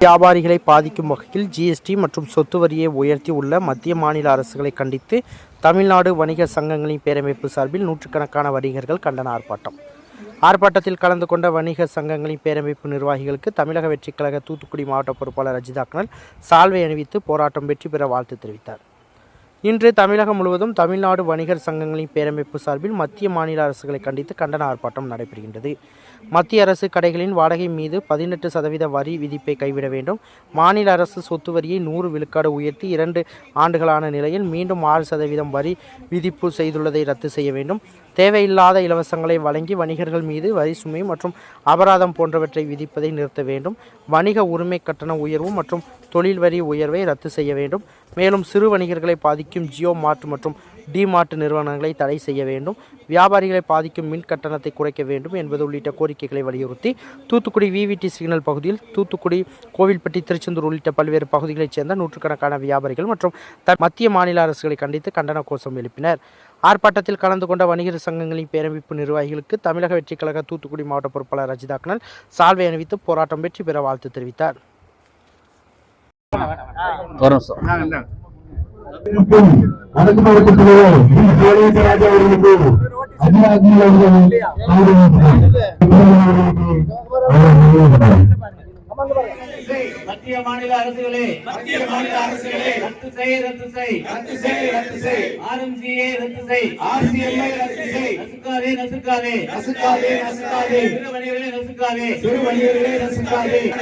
வியாபாரிகளை பாதிக்கும் வகையில் ஜிஎஸ்டி மற்றும் சொத்து வரியை உயர்த்தி உள்ள மத்திய மாநில அரசுகளை கண்டித்து தமிழ்நாடு வணிக சங்கங்களின் பேரமைப்பு சார்பில் நூற்றுக்கணக்கான வணிகர்கள் கண்டன ஆர்ப்பாட்டம். ஆர்ப்பாட்டத்தில் கலந்து கொண்ட வணிக சங்கங்களின் பேரமைப்பு நிர்வாகிகளுக்கு தமிழக வெற்றிக் கழக தூத்துக்குடி மாவட்ட பொறுப்பாளர் அஜிதாக்கனல் சால்வை அணிவித்து போராட்டம் வெற்றி பெற வாழ்த்து தெரிவித்தார். இன்று தமிழகம் முழுவதும் தமிழ்நாடு வணிகர் சங்கங்களின் பேரமைப்பு சார்பில் மத்திய மாநில அரசுகளை கண்டித்து கண்டன ஆர்ப்பாட்டம் நடைபெறுகின்றது. மத்திய அரசு கடைகளின் வாடகை மீது பதினெட்டு சதவீத வரி விதிப்பை கைவிட வேண்டும். மாநில அரசு சொத்து வரியை நூறு விழுக்காடு உயர்த்தி இரண்டு ஆண்டுகளான நிலையில் மீண்டும் ஆறு சதவீதம் வரி விதிப்பு செய்துள்ளதை ரத்து செய்ய வேண்டும். தேவையில்லாத இலவசங்களை வழங்கி வணிகர்கள் மீது வரி சுமை மற்றும் அபராதம் போன்றவற்றை விதிப்பதை நிறுத்த வேண்டும். வணிக உரிமை கட்டண உயர்வு மற்றும் தொழில் வரி உயர்வை ரத்து செய்ய வேண்டும். மேலும் சிறு வணிகர்களை பாதிக்கும் ஜியோ மார்ட் மற்றும் டிமார்ட் நிறுவனங்களை தடை செய்ய வேண்டும் வியாபாரிகளை பாதிக்கும் மின் கட்டணத்தை குறைக்க வேண்டும் என்பது உள்ளிட்ட கோரிக்கைகளை வலியுறுத்தி தூத்துக்குடி விவிடி சிக்னல் பகுதியில் தூத்துக்குடி கோவில்பட்டி திருச்செந்தூர் உள்ளிட்ட பல்வேறு பகுதிகளைச் சேர்ந்த நூற்றுக்கணக்கான வியாபாரிகள் மற்றும் த மத்திய மாநில அரசுகளை கண்டித்து கண்டன கோஷம் எழுப்பினர். ஆர்ப்பாட்டத்தில் கலந்து கொண்ட வணிகர் சங்கங்களின் பேரமைப்பு நிர்வாகிகளுக்கு தமிழக வெற்றிக் கழக தூத்துக்குடி மாவட்ட பொறுப்பாளர் ரஜிதாக்கனல் சால்வை அணிவித்து போராட்டம் வெற்றி பெற வாழ்த்து தெரிவித்தார். வடக்கு மாவட்ட தலைவர் டி. சோழேசராஜ் அவர்களுக்கு அஜிராஜ் அவர்கள் மத்திய மாநில அரசுகளே மத்திய மாநில அரசுகளே ரத்து செய் ரத்து செய். ரத்து செய் ரத்து செய். ஆர்எம்சிஏ ரத்து செய். ஆர்சிஎம்ஐ ரத்து செய். நசுக்காதே. நசுக்காதே நசுக்காதே. சிறு வணிகர்களே நசுக்காதே. சிறு வணிகர்களே நசுக்காதே.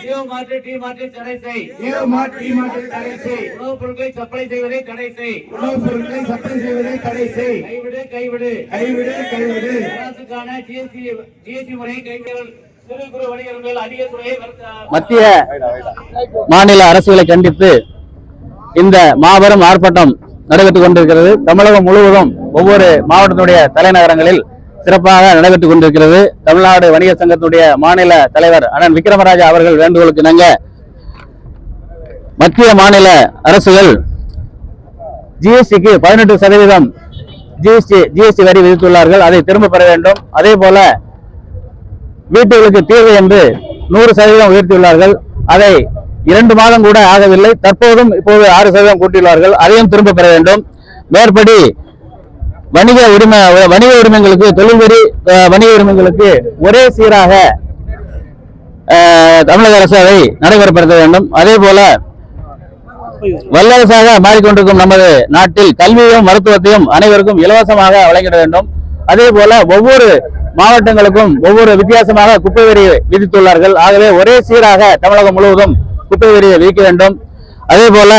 ஜியோ மார்ட் டி மார்ட் தடை செய். ஜியோ மார்ட் டி மார்ட் தடை செய். உணவுப் பொருட்களை சப்ளை செய்வதை தடை செய். உணவுப் பொருட்களை சப்ளை செய்வதை தடை செய். கைவிடு கைவிடு. கைவிடு கைவிடு. அரசுக்கான ஜிஎஸ்டி ஜிஎஸ்டி முறையை கைவிடு சிறு குறு வணிகர்கள் அதிக துறையை வர்த்த- மத்திய மாநில அரசுகளை கண்டித்து இந்த மாபெரும் ஆர்ப்பாட்டம் நடைபெற்றுக் கொண்டிருக்கிறது. தமிழகம் முழுவதும் ஒவ்வொரு மாவட்டத்தினுடைய தலைநகரங்களில் சிறப்பாக நடைபெற்றுக் கொண்டிருக்கிறது. தமிழ்நாடு வணிகர் சங்கத்தினுடைய மாநில தலைவர் அண்ணன் விக்ரமராஜா அவர்கள் வேண்டுகோளுக்கு இணங்க மத்திய மாநில அரசுகள் ஜிஎஸ்டிக்கு பதினெட்டு சதவீதம் ஜிஎஸ்டி ஜிஎஸ்டி வரி விதித்துள்ளார்கள். அதை திரும்ப பெற வேண்டும். அதே போல வீட்டுகளுக்கு தீர்வு என்று நூறு சதவீதம் உயர்த்தியுள்ளார்கள். அதை இரண்டு மாதம் கூட ஆகவில்லை. தற்போதும் இப்போது ஆறு சதவீதம் கூட்டியுள்ளார்கள். அதையும் திரும்ப பெற வேண்டும். மேற்படி வணிக உரிமை வணிக உரிமைகளுக்கு தொழில் வரி வணிக உரிமைகளுக்கு ஒரே சீராக தமிழக அரசு அதை நடைமுறைப்படுத்த வேண்டும். அதே போல வல்லரசாக மாறிக்கொண்டிருக்கும் நமது நாட்டில் கல்வியையும் மருத்துவத்தையும் அனைவருக்கும் இலவசமாக வழங்கிட வேண்டும். அதே போல ஒவ்வொரு மாவட்டங்களுக்கும் ஒவ்வொரு வித்தியாசமாக குப்பை வரி விதித்துள்ளார்கள். ஆகவே ஒரே சீராக தமிழகம் முழுவதும் குப்பை வரியை விதிக்க வேண்டும். அதே போல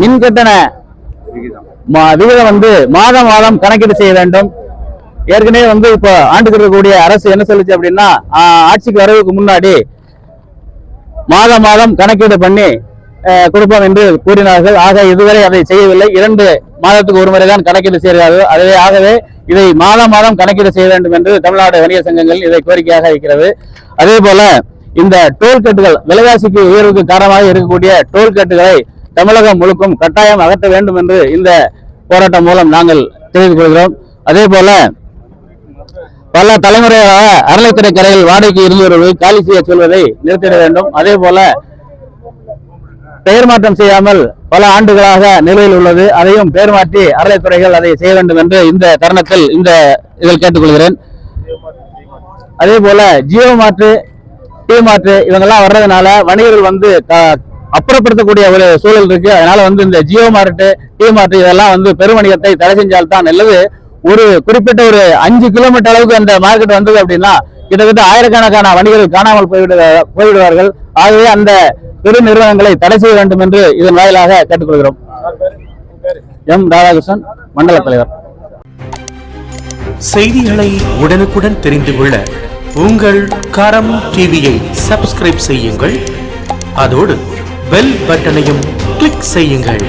மின் கட்டண விகிதம் வந்து மாதம் மாதம் கணக்கீடு செய்ய வேண்டும். ஏற்கனவே வந்து இப்போ ஆண்டுக்கு இருக்கக்கூடிய அரசு என்ன சொல்லுச்சு அப்படின்னா ஆட்சிக்கு வரவுக்கு முன்னாடி மாதம் மாதம் கணக்கீடு பண்ணி கொடுப்போம் என்று கூறினார்கள். ஆக இதுவரை அதை செய்யவில்லை. இரண்டு மாதத்துக்கு ஒரு முறை தான் கணக்கீடு செய்கிறார்கள். அதுவே ஆகவே இதை மாதம் மாதம் கணக்கீடு செய்ய வேண்டும் என்று தமிழ்நாடு வணிக சங்கங்கள் இதை கோரிக்கையாக வைக்கிறது அதே போல இந்த டோல்கட்டுகள் விலைவாசிக்கு உயர்வுக்கு காரணமாக இருக்கக்கூடிய டோல்கட்டுகளை தமிழகம் முழுக்கும் கட்டாயம் அகற்ற வேண்டும் என்று இந்த போராட்டம் மூலம் நாங்கள் தெரிவித்துக் கொள்கிறோம். அதே போல பல தலைமுறையாக அறளைத்துறை கரையில் வாடகைக்கு இருந்து வருவது காலி செய்ய சொல்வதை நிறுத்திட வேண்டும். அதே போல பெயர் மாற்றம் செய்யாமல் பல ஆண்டுகளாக நிலையில் உள்ளது. அதையும் பேர்மாற்றி மாற்றி அதை செய்ய வேண்டும் என்று இந்த தருணத்தில் இந்த இதில் கேட்டுக்கொள்கிறேன். அதே போல ஜியோ மாற்று டி மாற்று இவங்கெல்லாம் வர்றதுனால வணிகர்கள் வந்து அப்புறப்படுத்தக்கூடிய ஒரு சூழல் இருக்கு. அதனால வந்து இந்த ஜியோ மார்ட்டு டி மார்ட்டு இதெல்லாம் வந்து பெருவணிகத்தை தடை செஞ்சால்தான் நல்லது. ஒரு குறிப்பிட்ட ஒரு அஞ்சு கிலோமீட்டர் அளவுக்கு அந்த மார்க்கெட் வந்தது அப்படின்னா கிட்டத்தட்ட ஆயிரக்கணக்கான வணிகர்கள் காணாமல் போய்விடு போய்விடுவார்கள். ஆகவே அந்த பெரு நிறுவனங்களை தடை செய்ய வேண்டும் என்று இதன் வாயிலாக கேட்டுக்கொள்கிறோம். எம் ராதாகிருஷ்ணன் மண்டல தலைவர். செய்திகளை உடனுக்குடன் தெரிந்து கொள்ள உங்கள் கரம் டிவியை சப்ஸ்கிரைப் செய்யுங்கள். அதோடு பெல் பட்டனையும் கிளிக் செய்யுங்கள்.